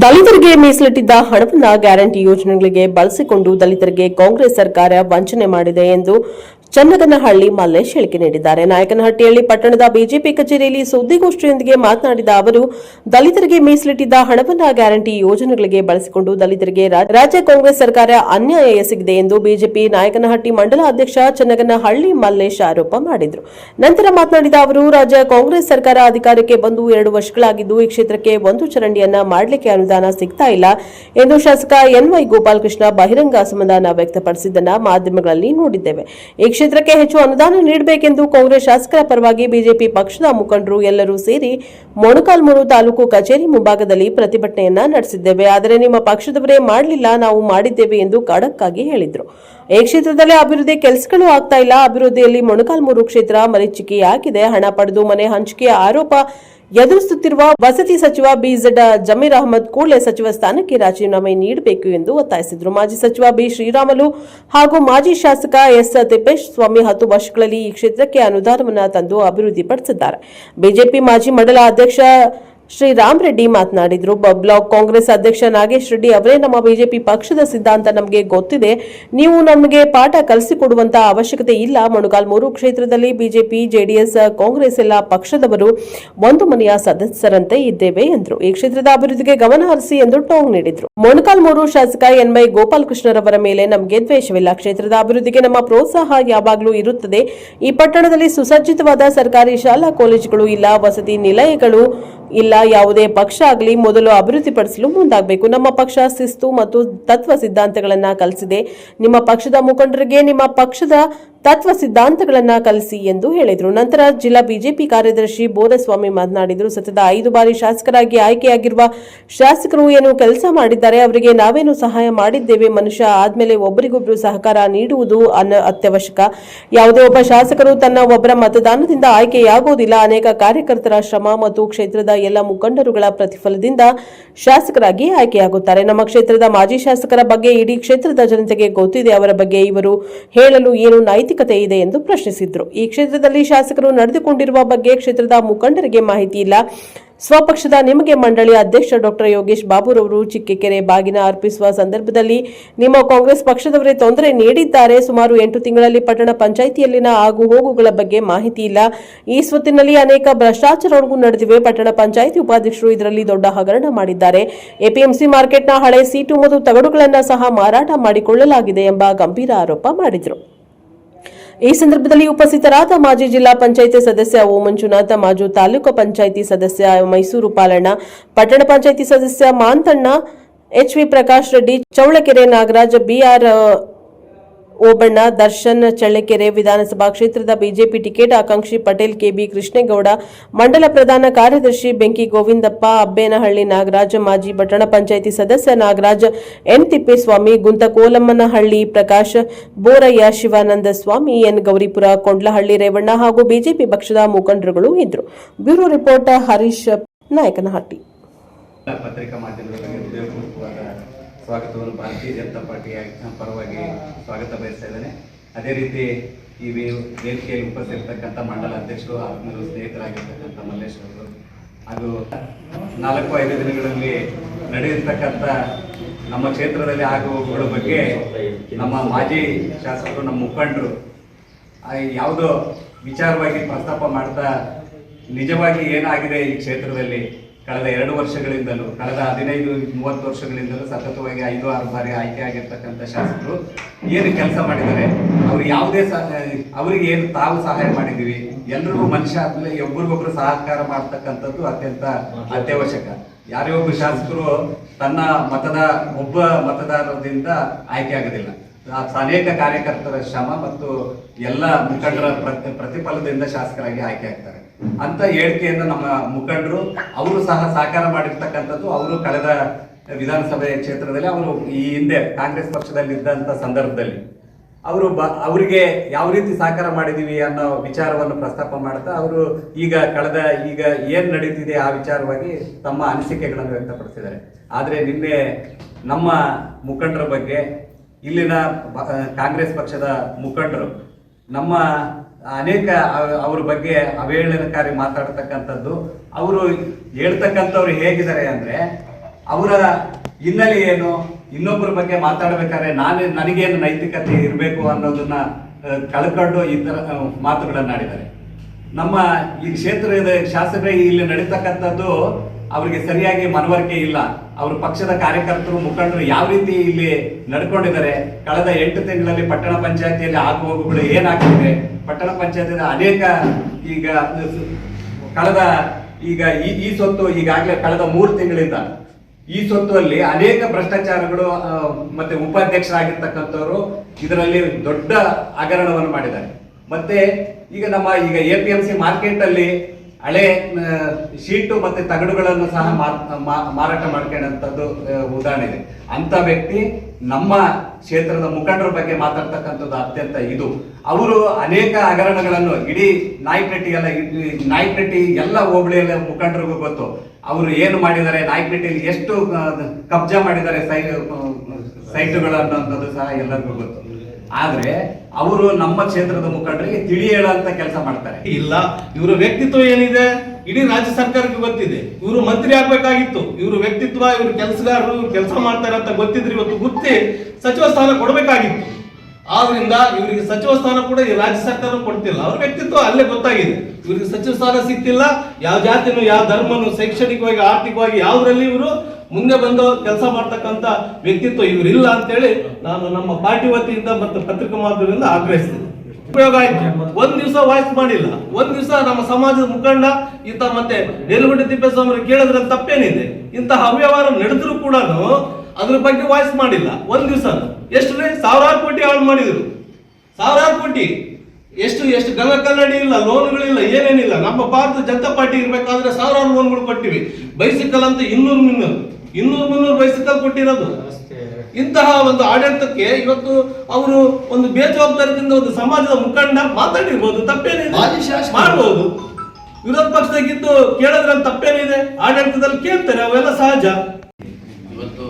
ದಲಿತರಿಗೆ ಮೀಸಲಿಟ್ಟಿದ್ದ ಹಣವನ್ನು ಗ್ಯಾರಂಟಿ ಯೋಜನೆಗಳಿಗೆ ಬಳಸಿಕೊಂಡು ದಲಿತರಿಗೆ ಕಾಂಗ್ರೆಸ್ ಸರ್ಕಾರ ವಂಚನೆ ಮಾಡಿದೆ ಎಂದು ಚನ್ನಗನಹಳ್ಳಿ ಮಲ್ಲೇಶ್ ಹೇಳಿಕೆ ನೀಡಿದ್ದಾರೆ. ನಾಯಕನಹಟ್ಟಿಯಲ್ಲಿ ಪಟ್ಟಣದ ಬಿಜೆಪಿ ಕಚೇರಿಯಲ್ಲಿ ಸುದ್ದಿಗೋಷ್ಠಿಯೊಂದಿಗೆ ಮಾತನಾಡಿದ ಅವರು, ದಲಿತರಿಗೆ ಮೀಸಲಿಟ್ಟಿದ್ದ ಹಣವನ್ನ ಗ್ಯಾರಂಟಿ ಯೋಜನೆಗಳಿಗೆ ಬಳಸಿಕೊಂಡು ದಲಿತರಿಗೆ ರಾಜ್ಯ ಕಾಂಗ್ರೆಸ್ ಸರ್ಕಾರ ಅನ್ಯಾಯ ಎಸಗಿದೆ ಎಂದು ಬಿಜೆಪಿ ನಾಯಕನಹಟ್ಟಿ ಮಂಡಲ ಅಧ್ಯಕ್ಷ ಚನ್ನಗನಹಳ್ಳಿ ಮಲ್ಲೇಶ್ ಆರೋಪ ಮಾಡಿದರು. ನಂತರ ಮಾತನಾಡಿದ ಅವರು, ರಾಜ್ಯ ಕಾಂಗ್ರೆಸ್ ಸರ್ಕಾರ ಅಧಿಕಾರಕ್ಕೆ ಬಂದು ಎರಡು ವರ್ಷಗಳಾಗಿದ್ದು ಈ ಕ್ಷೇತ್ರಕ್ಕೆ ಒಂದು ಚರಂಡಿಯನ್ನ ಮಾಡಲಿಕ್ಕೆ ಅನುದಾನ ಸಿಗ್ತಾ ಇಲ್ಲ ಎಂದು ಶಾಸಕ ಎನ್ವೈ ಗೋಪಾಲಕೃಷ್ಣ ಬಹಿರಂಗ ಅಸಮಾಧಾನ ವ್ಯಕ್ತಪಡಿಸಿದ್ದನ್ನ ಮಾಧ್ಯಮಗಳಲ್ಲಿ ನೋಡಿದ್ದೇವೆ. ಕ್ಷೇತ್ರಕ್ಕೆ ಹೆಚ್ಚು ಅನುದಾನ ನೀಡಬೇಕೆಂದು ಕಾಂಗ್ರೆಸ್ ಶಾಸಕರ ಪರವಾಗಿ ಬಿಜೆಪಿ ಪಕ್ಷದ ಮುಖಂಡರು ಎಲ್ಲರೂ ಸೇರಿ ಮೊಣಕಾಲ್ಮೂರು ತಾಲೂಕು ಕಚೇರಿ ಮುಂಭಾಗದಲ್ಲಿ ಪ್ರತಿಭಟನೆಯನ್ನ ನಡೆಸಿದ್ದೇವೆ. ಆದರೆ ನಿಮ್ಮ ಪಕ್ಷದವರೇ ಮಾಡಲಿಲ್ಲ, ನಾವು ಮಾಡಿದ್ದೇವೆ ಎಂದು ಖಡಕ್ ಹೇಳಿದರು ಹೇಳಿದ್ರು. ಈ ಕ್ಷೇತ್ರದಲ್ಲಿ ಅಭಿವೃದ್ಧಿ ಕೆಲಸಗಳು ಆಗ್ತಾ ಇಲ್ಲ. ಅಭಿವೃದ್ಧಿಯಲ್ಲಿ ಮೊಣಕಾಲ್ಮೂರು ಕ್ಷೇತ್ರ ಮರೀಚಿಕೆಯಾಗಿದೆ. ಹಣ ಪಡೆದು ಮನೆ ಹಂಚಿಕೆಯ ಆರೋಪ ಎದುರಿಸುತ್ತಿರುವ ವಸತಿ ಸಚಿವ ಬಿಜೆಡ್ ಜಮೀರ್ ಅಹಮದ್ ಕೂಡಲೇ ಸಚಿವ ಸ್ಥಾನಕ್ಕೆ ರಾಜೀನಾಮೆ ನೀಡಬೇಕು ಎಂದು ಒತ್ತಾಯಿಸಿದರು. ಮಾಜಿ ಸಚಿವ ಬಿ ಶ್ರೀರಾಮಲು ಹಾಗೂ ಮಾಜಿ ಶಾಸಕ ಎಸ್ ತಿಪ್ಪೇಶ್ ಸ್ವಾಮಿ ಹತ್ತು ವರ್ಷಗಳಲ್ಲಿ ಈ ಕ್ಷೇತ್ರಕ್ಕೆ ಅನುದಾನವನ್ನು ತಂದು ಅಭಿವೃದ್ಧಿಪಡಿಸಿದ್ದಾರೆ. ಬಿಜೆಪಿ ಮಾಜಿ ಮಂಡಲ ಅಧ್ಯಕ್ಷ ಶ್ರೀರಾಮ್ ರೆಡ್ಡಿ ಮಾತನಾಡಿದರು. ಬ್ಲಾಕ್ ಕಾಂಗ್ರೆಸ್ ಅಧ್ಯಕ್ಷ ನಾಗೇಶ್ ರೆಡ್ಡಿ ಅವರೇ ನಮ್ಮ ಬಿಜೆಪಿ ಪಕ್ಷದ ಸಿದ್ಧಾಂತ ನಮಗೆ ಗೊತ್ತಿದೆ. ನೀವು ನಮಗೆ ಪಾಠ ಕಲಿಸಿಕೊಡುವಂತಹ ಅವಶ್ಯಕತೆ ಇಲ್ಲ. ಮೊಣಕಾಲ್ಮೂರು ಕ್ಷೇತ್ರದಲ್ಲಿ ಬಿಜೆಪಿ, ಜೆಡಿಎಸ್, ಕಾಂಗ್ರೆಸ್ ಎಲ್ಲ ಪಕ್ಷದವರು ಒಂದು ಮನೆಯ ಸದಸ್ಯರಂತೆ ಇದ್ದೇವೆ ಎಂದರು. ಈ ಕ್ಷೇತ್ರದ ಅಭಿವೃದ್ಧಿಗೆ ಗಮನ ಹರಿಸಿ ಎಂದು ಟಾಂಗ್ ನೀಡಿದರು. ಮೊಣಕಾಲ್ಮೂರು ಶಾಸಕ ಎನ್ವೈ ಗೋಪಾಲಕೃಷ್ಣರವರ ಮೇಲೆ ನಮಗೆ ದ್ವೇಷವಿಲ್ಲ. ಕ್ಷೇತ್ರದ ಅಭಿವೃದ್ಧಿಗೆ ನಮ್ಮ ಪ್ರೋತ್ಸಾಹ ಯಾವಾಗಲೂ ಇರುತ್ತದೆ. ಈ ಪಟ್ಟಣದಲ್ಲಿ ಸುಸಜ್ಜಿತವಾದ ಸರ್ಕಾರಿ ಶಾಲಾ ಕಾಲೇಜುಗಳು ಇಲ್ಲ, ವಸತಿ ನಿಲಯಗಳು ಇಲ್ಲ ಯಾವುದೇ ಪಕ್ಷ ಆಗಲಿ ಮೊದಲು ಅಭಿವೃದ್ಧಿಪಡಿಸಲು ಮುಂದಾಗಬೇಕು. ನಮ್ಮ ಪಕ್ಷ ಶಿಸ್ತು ಮತ್ತು ತತ್ವ ಸಿದ್ಧಾಂತಗಳನ್ನ ಕಲಿಸಿದೆ. ನಿಮ್ಮ ಪಕ್ಷದ ಮುಖಂಡರಿಗೆ, ನಿಮ್ಮ ಪಕ್ಷದ ತತ್ವ ಸಿದ್ಧಾಂತಗಳನ್ನ ಕಲಿಸಿ ಎಂದು ಹೇಳಿದರು. ನಂತರ ಜಿಲ್ಲಾ ಬಿಜೆಪಿ ಕಾರ್ಯದರ್ಶಿ ಬೋಧಸ್ವಾಮಿ ಮಾತನಾಡಿದರು. ಸತತ ಐದು ಬಾರಿ ಶಾಸಕರಾಗಿ ಆಯ್ಕೆಯಾಗಿರುವ ಶಾಸಕರು ಏನು ಕೆಲಸ ಮಾಡಿದ್ದಾರೆ, ಅವರಿಗೆ ನಾವೇನು ಸಹಾಯ ಮಾಡಿದ್ದೇವೆ, ಮನುಷ್ಯ ಆದ್ಮೇಲೆ ಒಬ್ಬರಿಗೊಬ್ಬರು ಸಹಕಾರ ನೀಡುವುದು ಅನ ಅತ್ಯವಶ್ಯಕ. ಯಾವುದೇ ಒಬ್ಬ ಶಾಸಕರು ತನ್ನ ಒಬ್ಬರ ಮತದಾನದಿಂದ ಆಯ್ಕೆಯಾಗುವುದಿಲ್ಲ ಅನೇಕ ಕಾರ್ಯಕರ್ತರ ಶ್ರಮ ಮತ್ತು ಕ್ಷೇತ್ರದ ಎಲ್ಲ ಮುಖಂಡರುಗಳ ಪ್ರತಿಫಲದಿಂದ ಶಾಸಕರಾಗಿ ಆಯ್ಕೆಯಾಗುತ್ತಾರೆ. ನಮ್ಮ ಕ್ಷೇತ್ರದ ಮಾಜಿ ಶಾಸಕರ ಬಗ್ಗೆ ಇಡೀ ಕ್ಷೇತ್ರದ ಜನತೆಗೆ ಗೊತ್ತಿದೆ. ಅವರ ಬಗ್ಗೆ ಇವರು ಹೇಳಲು ಏನು ನೈತಿಕತೆ ಇದೆ ಎಂದು ಪ್ರಶ್ನಿಸಿದ್ರು. ಈ ಕ್ಷೇತ್ರದಲ್ಲಿ ಶಾಸಕರು ನಡೆದುಕೊಂಡಿರುವ ಬಗ್ಗೆ ಕ್ಷೇತ್ರದ ಮುಖಂಡರಿಗೆ ಮಾಹಿತಿ ಇಲ್ಲ. ಸ್ವಪಕ್ಷದ ನಿಮಗೆ ಮಂಡಳಿ ಅಧ್ಯಕ್ಷ ಡಾಕ್ಟರ್ ಯೋಗೇಶ್ ಬಾಬುರವರು ಚಿಕ್ಕಕೆರೆ ಬಾಗಿನ ಅರ್ಪಿಸುವ ಸಂದರ್ಭದಲ್ಲಿ ನಿಮ್ಮ ಕಾಂಗ್ರೆಸ್ ಪಕ್ಷದವರೇ ತೊಂದರೆ ನೀಡಿದ್ದಾರೆ. ಸುಮಾರು ಎಂಟು ತಿಂಗಳಲ್ಲಿ ಪಟ್ಟಣ ಪಂಚಾಯಿತಿಯಲ್ಲಿನ ಆಗು ಹೋಗುಗಳ ಬಗ್ಗೆ ಮಾಹಿತಿ ಇಲ್ಲ. ಈ ಸ್ವತ್ತಿನಲ್ಲಿ ಅನೇಕ ಭ್ರಷ್ಟಾಚಾರಗಳು ನಡೆದಿವೆ. ಪಟ್ಟಣ ಪಂಚಾಯಿತಿ ಉಪಾಧ್ಯಕ್ಷರು ಇದರಲ್ಲಿ ದೊಡ್ಡ ಹಗರಣ ಮಾಡಿದ್ದಾರೆ. ಎಪಿಎಂಸಿ ಮಾರ್ಕೆಟ್ನ ಹಳೆ ಸೀಟು ಮತ್ತು ತಗಡುಗಳನ್ನು ಸಹ ಮಾರಾಟ ಮಾಡಿಕೊಳ್ಳಲಾಗಿದೆ ಎಂಬ ಗಂಭೀರ ಆರೋಪ ಮಾಡಿದರು. ಈ ಸಂದರ್ಭದಲ್ಲಿ ಉಪಸ್ಥಿತರಾದ ಮಾಜಿ ಜಿಲ್ಲಾ ಪಂಚಾಯಿತಿ ಸದಸ್ಯ ಓ ಮಂಜುನಾಥ ಮಾಜು ತಾಲೂಕು ಪಂಚಾಯಿತಿ ಸದಸ್ಯ ಮೈಸೂರು ಪಾಲಣ್ಣ, ಪಟ್ಟಣ ಪಂಚಾಯಿತಿ ಸದಸ್ಯ Manthanna H V Prakash Reddy, Chowlakere Nagaraj B R Obanna, Darshan, Challakere Vidhanasabha ಕ್ಷೇತ್ರದ ಬಿಜೆಪಿ ಟಿಕೆಟ್ ಆಕಾಂಕ್ಷಿ ಪಟೇಲ್, ಕೆಬಿ ಕೃಷ್ಣೇಗೌಡ, ಮಂಡಲ ಪ್ರಧಾನ ಕಾರ್ಯದರ್ಶಿ ಬೆಂಕಿ ಗೋವಿಂದಪ್ಪ, ಅಬ್ಬೇನಹಳ್ಳಿ ನಾಗರಾಜ್, ಮಾಜಿ ಪಟ್ಟಣ ಪಂಚಾಯಿತಿ ಸದಸ್ಯ ನಾಗರಾಜ್, ಎನ್ ತಿಪ್ಪೇಸ್ವಾಮಿ, ಗುಂತಕೋಲಮ್ಮನಹಳ್ಳಿ ಪ್ರಕಾಶ್, ಬೋರಯ್ಯ ಶಿವಾನಂದ ಸ್ವಾಮಿ, ಎನ್ ಗೌರಿಪುರ, ಕೊಂಡ್ಲಹಳ್ಳಿ ರೇವಣ್ಣ ಹಾಗೂ ಬಿಜೆಪಿ ಪಕ್ಷದ ಮುಖಂಡರುಗಳು ಇದ್ದರು. Bureau report Harish Nayakanahatti. ಸ್ವಾಗತವನ್ನು ಭಾರತೀಯ ಜನತಾ ಪಾರ್ಟಿಯ ಪರವಾಗಿ ಸ್ವಾಗತ ಬಯಸ್ತಾ ಇದ್ದೇನೆ. ಅದೇ ರೀತಿ ಈ ವೇದಿಕೆಯಲ್ಲಿ ಉಪಸ್ಥಿತರ್ತಕ್ಕಂಥ ಮಂಡಲ ಅಧ್ಯಕ್ಷರು ಆತ್ಮರು ಸ್ನೇಹಿತರಾಗಿರ್ತಕ್ಕಂಥ ಮಲ್ಲೇಶ್ ಅವರು ಹಾಗೂ ನಾಲ್ಕು ಐದು ದಿನಗಳಲ್ಲಿ ನಡೆಯತಕ್ಕಂಥ ನಮ್ಮ ಕ್ಷೇತ್ರದಲ್ಲಿ ಆಗುವುಗಳ ಬಗ್ಗೆ ನಮ್ಮ ಮಾಜಿ ಶಾಸಕರು ನಮ್ಮ ಮುಖಂಡರು ಯಾವುದೋ ವಿಚಾರವಾಗಿ ಪ್ರಸ್ತಾಪ ಮಾಡ್ತಾ ನಿಜವಾಗಿ ಏನಾಗಿದೆ ಈ ಕ್ಷೇತ್ರದಲ್ಲಿ? ಕಳೆದ ಎರಡು ವರ್ಷಗಳಿಂದಲೂ, ಕಳೆದ ಹದಿನೈದು, ಮೂವತ್ತು ವರ್ಷಗಳಿಂದಲೂ ಸತತವಾಗಿ ಐದು, ಆರು ಬಾರಿ ಆಯ್ಕೆ ಆಗಿರ್ತಕ್ಕಂಥ ಶಾಸಕರು ಏನು ಕೆಲಸ ಮಾಡಿದ್ದಾರೆ? ಅವ್ರು ಯಾವುದೇ ಅವರಿಗೆ ಏನು ತಾವು ಸಹಾಯ ಮಾಡಿದ್ದೀವಿ ಎಲ್ರಿಗೂ ಮನುಷ್ಯ ಆದ್ಮೇಲೆ ಒಬ್ರಿಗೊಬ್ರು ಸಹಕಾರ ಮಾಡ್ತಕ್ಕಂಥದ್ದು ಅತ್ಯಂತ ಅತ್ಯವಶ್ಯಕ. ಯಾರೇ ಒಬ್ಬ ಶಾಸಕರು ತನ್ನ ಮತದ, ಒಬ್ಬ ಮತದಾರರಿಂದ ಆಯ್ಕೆ ಆಗೋದಿಲ್ಲ. ಅನೇಕ ಕಾರ್ಯಕರ್ತರ ಶ್ರಮ ಮತ್ತು ಎಲ್ಲ ಮುಖಂಡರ ಪ್ರತಿ, ಪ್ರತಿಫಲದಿಂದ ಶಾಸಕರಾಗಿ ಆಯ್ಕೆ ಆಗ್ತಾರೆ. ಅಂತ ಹೇಳಿಕೆಯನ್ನು ನಮ್ಮ ಮುಖಂಡರು, ಅವರು ಸಹ ಸಹಕಾರ ಮಾಡಿರ್ತಕ್ಕಂಥದ್ದು ಅವರು ಕಳೆದ ವಿಧಾನಸಭೆ ಕ್ಷೇತ್ರದಲ್ಲಿ ಅವರು ಈ ಹಿಂದೆ ಕಾಂಗ್ರೆಸ್ ಪಕ್ಷದಲ್ಲಿ ಇದ್ದಂತ ಸಂದರ್ಭದಲ್ಲಿ. ಅವರು ಬ, ಅವರಿಗೆ ಯಾವ ರೀತಿ ಸಹಕಾರ ಮಾಡಿದೀವಿ ಅನ್ನೋ ವಿಚಾರವನ್ನು ಪ್ರಸ್ತಾಪ ಮಾಡ್ತಾ ಅವರು ಈಗ ಕಳೆದ, ಈಗ ಏನ್ ನಡೀತಿದೆ ಆ ವಿಚಾರವಾಗಿ ತಮ್ಮ ಅನಿಸಿಕೆಗಳನ್ನು ವ್ಯಕ್ತಪಡಿಸಿದ್ದಾರೆ. ಆದರೆ ನಿನ್ನೆ ನಮ್ಮ ಮುಖಂಡರ ಬಗ್ಗೆ ಇಲ್ಲಿನ ಕಾಂಗ್ರೆಸ್ ಪಕ್ಷದ ಮುಖಂಡರು ನಮ್ಮ ಅನೇಕ ಅವ್ರ ಬಗ್ಗೆ ಅವಹೇಳನಕಾರಿ ಮಾತಾಡ್ತಕ್ಕಂಥದ್ದು. ಅವರು ಹೇಳ್ತಕ್ಕಂಥವ್ರು ಹೇಗಿದ್ದಾರೆ ಅಂದ್ರೆ, ಅವರ ಹಿನ್ನೆಲೆ ಏನು, ಇನ್ನೊಬ್ಬರ ಬಗ್ಗೆ ಮಾತಾಡ್ಬೇಕಾದ್ರೆ ನಾನು, ನನಗೇನು ನೈತಿಕತೆ ಇರಬೇಕು ಅನ್ನೋದನ್ನ ಕಳ್ಕೊಂಡು ಈ ಥರ ಮಾತುಗಳನ್ನಾಡಿದ್ದಾರೆ ನಮ್ಮ ಈ ಕ್ಷೇತ್ರದ ಶಾಸಕರಿಗೆ ಇಲ್ಲಿ ನಡೀತಕ್ಕಂಥದ್ದು, ಅವರಿಗೆ ಸರಿಯಾಗಿ ಮನವರಿಕೆ ಇಲ್ಲ. ಅವ್ರ ಪಕ್ಷದ ಕಾರ್ಯಕರ್ತರು, ಮುಖಂಡರು ಯಾವ ರೀತಿ ಇಲ್ಲಿ ನಡ್ಕೊಂಡಿದ್ದಾರೆ? ಕಳೆದ ಎಂಟು ತಿಂಗಳಲ್ಲಿ ಪಟ್ಟಣ ಪಂಚಾಯತಿಯಲ್ಲಿ ಆಗು ಹೋಗುಗಳು ಏನಾಗ್ತಿದೆ? ಪಟ್ಟಣ ಪಂಚಾಯತಿ ಅನೇಕ ಈಗ ಕಳೆದ ಈಗ ಈ ಈ ಸೊತ್ತು ಈಗಾಗಲೇ ಕಳೆದ ಮೂರು ತಿಂಗಳಿಂದ ಈ ಸೊತ್ತುವಲ್ಲಿ ಅನೇಕ ಭ್ರಷ್ಟಾಚಾರಗಳು ಮತ್ತೆ ಉಪಾಧ್ಯಕ್ಷರಾಗಿರ್ತಕ್ಕಂಥವ್ರು ಇದರಲ್ಲಿ ದೊಡ್ಡ ಹಗರಣವನ್ನು ಮಾಡಿದ್ದಾರೆ. ಮತ್ತೆ ಈಗ ನಮ್ಮ ಈಗ A P M C market ಅಲ್ಲಿ ಹಳೆ ಶೀಟು ಮತ್ತೆ ತಗಡುಗಳನ್ನು ಸಹ ಮಾರ್- ಮಾರಾಟ ಮಾಡ್ಕೊಂಡಂಥದ್ದು ಉದಾಹರಣೆ ಇದೆ. ಅಂತ ವ್ಯಕ್ತಿ ನಮ್ಮ ಕ್ಷೇತ್ರದ ಮುಖಂಡರ ಬಗ್ಗೆ ಮಾತಾಡ್ತಕ್ಕಂಥದ್ದು ಅತ್ಯಂತ ಇದು. ಅವರು ಅನೇಕ ಹಗರಣಗಳನ್ನು, ಇಡೀ ನಾಯಕನಟ್ಟಿ ಎಲ್ಲ ಇಡೀ ನಾಯಕನಟ್ಟಿ ಎಲ್ಲ ಹೋಬಳಿಯಲ್ಲ ಮುಖಂಡರಿಗೂ ಗೊತ್ತು. ಅವರು ಏನು ಮಾಡಿದ್ದಾರೆ ನಾಯಕನಟ್ಟಿಯಲ್ಲಿ ಎಷ್ಟು ಕಬ್ಜಾ ಮಾಡಿದ್ದಾರೆ ಸೈ ಸೈಟುಗಳು ಅನ್ನೋದು ಸಹ ಎಲ್ಲರಿಗೂ ಗೊತ್ತು. ಆದ್ರೆ ಅವರು ನಮ್ಮ ಕ್ಷೇತ್ರದ ಮುಖಂಡರಿಗೆ ತಿಳಿ ಹೇಳುವಂತ ಕೆಲಸ ಮಾಡ್ತಾರೆ. ಇಲ್ಲ, ಇವರ ವ್ಯಕ್ತಿತ್ವ ಏನಿದೆ? ಇಡೀ ರಾಜ್ಯ ಸರ್ಕಾರಕ್ಕೆ ಗೊತ್ತಿದೆ. ಇವರು ಮಂತ್ರಿ ಆಗ್ಬೇಕಾಗಿತ್ತು. ಇವರು ವ್ಯಕ್ತಿತ್ವ, ಇವರು ಕೆಲಸಗಾರರು, ಇವ್ರು ಕೆಲಸ ಮಾಡ್ತಾರೆ ಅಂತ ಗೊತ್ತಿದ್ರೆ ಇವತ್ತು ಗುರ್ತಿ ಸಚಿವ ಸ್ಥಾನ ಕೊಡಬೇಕಾಗಿತ್ತು. ಆದ್ರಿಂದ ಇವರಿಗೆ ಸಚಿವ ಸ್ಥಾನ ಕೂಡ ಈ ರಾಜ್ಯ ಸರ್ಕಾರ ಕೊಡ್ತಿಲ್ಲ. ಅವ್ರ ವ್ಯಕ್ತಿತ್ವ ಅಲ್ಲೇ ಗೊತ್ತಾಗಿದೆ. ಇವರಿಗೆ ಸಚಿವ ಸ್ಥಾನ ಸಿಗ್ತಿಲ್ಲ. ಯಾವ ಜಾತಿನೂ, ಯಾವ ಧರ್ಮನು ಶೈಕ್ಷಣಿಕವಾಗಿ, ಆರ್ಥಿಕವಾಗಿ ಯಾವ್ದ್ರಲ್ಲಿ ಇವರು ಮುಂದೆ ಬಂದು ಕೆಲಸ ಮಾಡ್ತಕ್ಕಂತ ವ್ಯಕ್ತಿತ್ವ ಇವರಿಲ್ಲ ಅಂತೇಳಿ ನಾನು ನಮ್ಮ ಪಾರ್ಟಿ ವತಿಯಿಂದ ಮತ್ತು ಪತ್ರಿಕಾ ಮಾಧ್ಯಮದಿಂದ ಆಗ್ರಹಿಸ್ತೀನಿ. ಉಪಯೋಗ ಆಯ್ತು. ಒಂದ್ ದಿವಸ ವಾಯ್ಸ್ ಮಾಡಿಲ್ಲ. ಒಂದ್ ದಿವಸ ನಮ್ಮ ಸಮಾಜದ ಮುಖಂಡ ಇಂತ ಮತ್ತೆ ನೆಲಗುಂಡಿ ತಿಪ್ಪೇಸ್ವಾಮಿ ಕೇಳಿದ್ರೆ ತಪ್ಪೇನಿದೆ. ಇಂತಹ ಅವ್ಯವಹಾರ ನಡೆದ್ರು ಕೂಡ ಅದ್ರ ಬಗ್ಗೆ ವಾಯ್ಸ್ ಮಾಡಿಲ್ಲ. ಒಂದ್ ದಿವಸ. ಎಷ್ಟು ಸಾವಿರಾರು ಕೋಟಿ ಹಾಳು ಮಾಡಿದ್ರು. ಸಾವಿರಾರು ಕೋಟಿ. ಎಷ್ಟು ಎಷ್ಟು ಗಂಗ ಕನ್ನಡಿ ಇಲ್ಲ, ಲೋನ್ಗಳಿಲ್ಲ, ಏನೇನಿಲ್ಲ. ನಮ್ಮ ಭಾರತ ಜನತಾ ಪಾರ್ಟಿ ಇರ್ಬೇಕಾದ್ರೆ ಸಾವಿರಾರು ಲೋನ್ಗಳು ಕೊಟ್ಟಿವಿ. ಬೈಸಿಕಲ್ ಅಂತ ಇನ್ನೂರು ಮುನ್ನೂರು ಇನ್ನೂರು ಮುನ್ನೂರು ಬೈಸಿಕಲ್ ಕೊಟ್ಟಿರೋದು. ಇಂತಹ ಒಂದು ಆಡಳಿತಕ್ಕೆ ಇವತ್ತು ಅವರು ಒಂದು ಬೇಜವಾಬ್ದಾರಿಯಿಂದ ಒಂದು ಸಮಾಜದ ಮುಖಂಡ ಮಾತಾಡಿರ್ಬೋದು ತಪ್ಪೇನಿದೆ. ಮಾಡಬಹುದು ವಿರೋಧ ಪಕ್ಷದಾಗಿದ್ದು ಕೇಳಿದ್ರಲ್ಲಿ ತಪ್ಪೇನಿದೆ ಆಡಳಿತದಲ್ಲಿ ಕೇಳ್ತಾರೆ ಅವೆಲ್ಲ ಸಹಜ. ಇವತ್ತು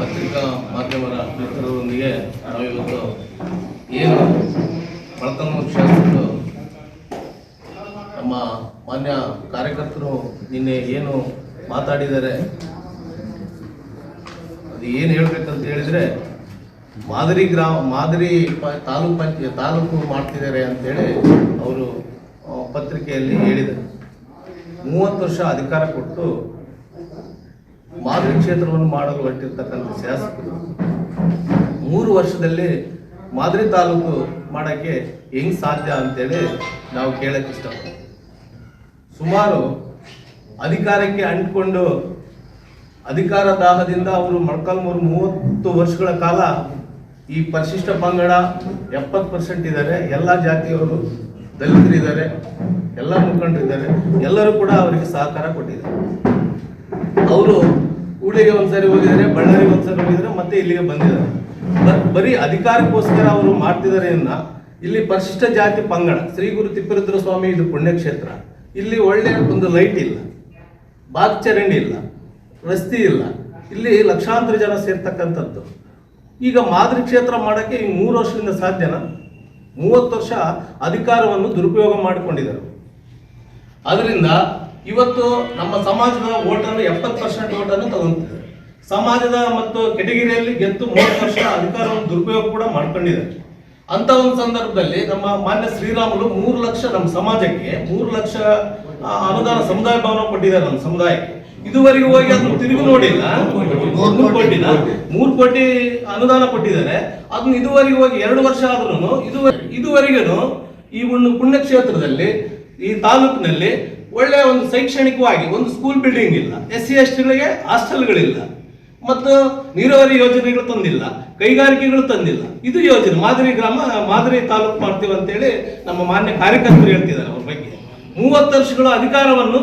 ಪತ್ರಿಕಾ ಮಾಧ್ಯಮರ ಮಿತ್ರರೊಂದಿಗೆ ನಾವು ಇವತ್ತು ಏನು ಪ್ರಥಮ ಶಾಸಕರು ನಮ್ಮ ಮಾನ್ಯ ಕಾರ್ಯಕರ್ತರು ನಿನ್ನೆ ಏನು ಮಾತಾಡಿದ್ದಾರೆ ಅದು ಏನು ಹೇಳ್ಬೇಕಂತ ಹೇಳಿದ್ರೆ ಮಾದರಿ ಗ್ರಾಮ, ಮಾದರಿ ತಾಲೂಕು ಪಂಚ, ತಾಲೂಕು ಮಾಡ್ತಿದ್ದಾರೆ ಅಂತೇಳಿ ಅವರು ಪತ್ರಿಕೆಯಲ್ಲಿ ಹೇಳಿದರು. ಮೂವತ್ತು ವರ್ಷ ಅಧಿಕಾರ ಕೊಟ್ಟು ಮಾದರಿ ಕ್ಷೇತ್ರವನ್ನು ಮಾಡಲು ಹೊರಟಿರ್ತಕ್ಕಂಥ ಶಾಸಕರು, ಮೂರು ವರ್ಷದಲ್ಲಿ ಮಾದರಿ ತಾಲೂಕು ಮಾಡೋಕ್ಕೆ ಹೆಂಗ್ ಸಾಧ್ಯ ಅಂತೇಳಿ ನಾವು ಕೇಳಕ್ಕೆ ಇಷ್ಟಪಡ್ತೀವಿ. ಸುಮಾರು ಅಧಿಕಾರಕ್ಕೆ ಅಂಟಿಕೊಂಡು ಅಧಿಕಾರ ದಾಹದಿಂದ ಅವರು ಮೊಳಕಾಲ್ಮೂರು ಮೂವತ್ತು ವರ್ಷಗಳ ಕಾಲ ಈ ಪರಿಶಿಷ್ಟ ಪಂಗಡ ಎಪ್ಪತ್ತು ಪರ್ಸೆಂಟ್ ಇದ್ದಾರೆ. ಎಲ್ಲ ಜಾತಿಯವರು ದಲಿತರಿದ್ದಾರೆ, ಎಲ್ಲ ಮುಖಂಡರಿದ್ದಾರೆ. ಎಲ್ಲರೂ ಕೂಡ ಅವರಿಗೆ ಸಹಕಾರ ಕೊಟ್ಟಿದ್ದಾರೆ. ಅವರು ಊಳಿಗೆ ಒಂದ್ಸರಿ ಹೋಗಿದ್ದಾರೆ, ಬಳ್ಳಾರಿಗೆ ಒಂದ್ಸರಿ ಹೋಗಿದ್ದಾರೆ, ಮತ್ತೆ ಇಲ್ಲಿಗೆ ಬಂದಿದ್ದಾರೆ. ಬಟ್ ಬರೀ ಅಧಿಕಾರಕ್ಕೋಸ್ಕರ ಅವರು ಮಾಡ್ತಿದ್ದಾರೆ ಅನ್ನ ಇಲ್ಲಿ ಪರಿಶಿಷ್ಟ ಜಾತಿ ಪಂಗಡ, ಶ್ರೀ ಗುರು ತಿಪ್ಪರುದ್ರ ಸ್ವಾಮಿ ಇದು ಪುಣ್ಯಕ್ಷೇತ್ರ. ಇಲ್ಲಿ ಒಳ್ಳೆ ಒಂದು ಲೈಟ್ ಇಲ್ಲ. ಬಾತ್ ಚರಂಡಿ ಇಲ್ಲ, ರಸ್ತೆ ಇಲ್ಲ. ಇಲ್ಲಿ ಲಕ್ಷಾಂತರ ಜನ ಸೇರ್ತಕ್ಕಂಥದ್ದು. ಈಗ ಮಾದರಿ ಕ್ಷೇತ್ರ ಮಾಡೋಕ್ಕೆ ಈ ಮೂರು ವರ್ಷದಿಂದ ಸಾಧ್ಯನಾ? ಮೂವತ್ತು ವರ್ಷ ಅಧಿಕಾರವನ್ನು ದುರುಪಯೋಗ ಮಾಡಿಕೊಂಡಿದ್ದಾರೆ. ಅದರಿಂದ ಇವತ್ತು ನಮ್ಮ ಸಮಾಜದ ಓಟನ್ನು ಎಪ್ಪತ್ತು ಪರ್ಸೆಂಟ್ ಓಟನ್ನು ತಗೊಂತಿದ್ದಾರೆ. ಸಮಾಜದ ಮತ್ತು ಕೆಟಗಿರಿಯಲ್ಲಿ ಗೆದ್ದು ಮೂವತ್ತು ವರ್ಷ ಅಧಿಕಾರವನ್ನು ದುರುಪಯೋಗ ಕೂಡ ಮಾಡ್ಕೊಂಡಿದ್ದಾರೆ. ಅಂತ ಒಂದು ಸಂದರ್ಭದಲ್ಲಿ ನಮ್ಮ ಮಾನ್ಯ ಶ್ರೀರಾಮುಲು ಮೂರು ಲಕ್ಷ ನಮ್ಮ ಸಮಾಜಕ್ಕೆ ಮೂರು ಲಕ್ಷ ಅನುದಾನ ಸಮುದಾಯ ಭವನ ಕೊಟ್ಟಿದ್ದಾರೆ ನಮ್ಮ ಸಮುದಾಯಕ್ಕೆ. ಇದುವರೆಗೂ ಹೋಗಿ ಅದನ್ನು ತಿರುಗಿ ನೋಡಿಲ್ಲ. ಮೂರು ಕೋಟಿನ ಮೂರು ಕೋಟಿ ಅನುದಾನ ಕೊಟ್ಟಿದ್ದಾರೆ. ಅದನ್ನ ಇದುವರೆಗೂ ಹೋಗಿ ಎರಡು ವರ್ಷ ಆದ್ರೂ ಇದುವರೆ ಇದುವರೆಗೂ ಈ ಒಂದು ಪುಣ್ಯಕ್ಷೇತ್ರದಲ್ಲಿ, ಈ ತಾಲೂಕಿನಲ್ಲಿ ಒಳ್ಳೆಯ ಒಂದು ಶೈಕ್ಷಣಿಕವಾಗಿ ಒಂದು ಸ್ಕೂಲ್ ಬಿಲ್ಡಿಂಗ್ ಇಲ್ಲ. ಎಸ್ ಸಿ ಎಸ್ ಟಿಗಳಿಗೆ ಹಾಸ್ಟೆಲ್ಗಳಿಲ್ಲ. ಮತ್ತು ನೀರಾವರಿ ಯೋಜನೆಗಳು ತಂದಿಲ್ಲ. ಕೈಗಾರಿಕೆಗಳು ತಂದಿಲ್ಲ. ಇದು ಯೋಜನೆ. ಮಾದರಿ ಗ್ರಾಮ, ಮಾದರಿ ತಾಲೂಕು ಮಾಡ್ತೀವಿ ಅಂತೇಳಿ ನಮ್ಮ ಮಾನ್ಯ ಕಾರ್ಯಕರ್ತರು ಹೇಳ್ತಿದ್ದಾರೆ ಅವ್ರ ಬಗ್ಗೆ. ಮೂವತ್ತು ವರ್ಷಗಳ ಅಧಿಕಾರವನ್ನು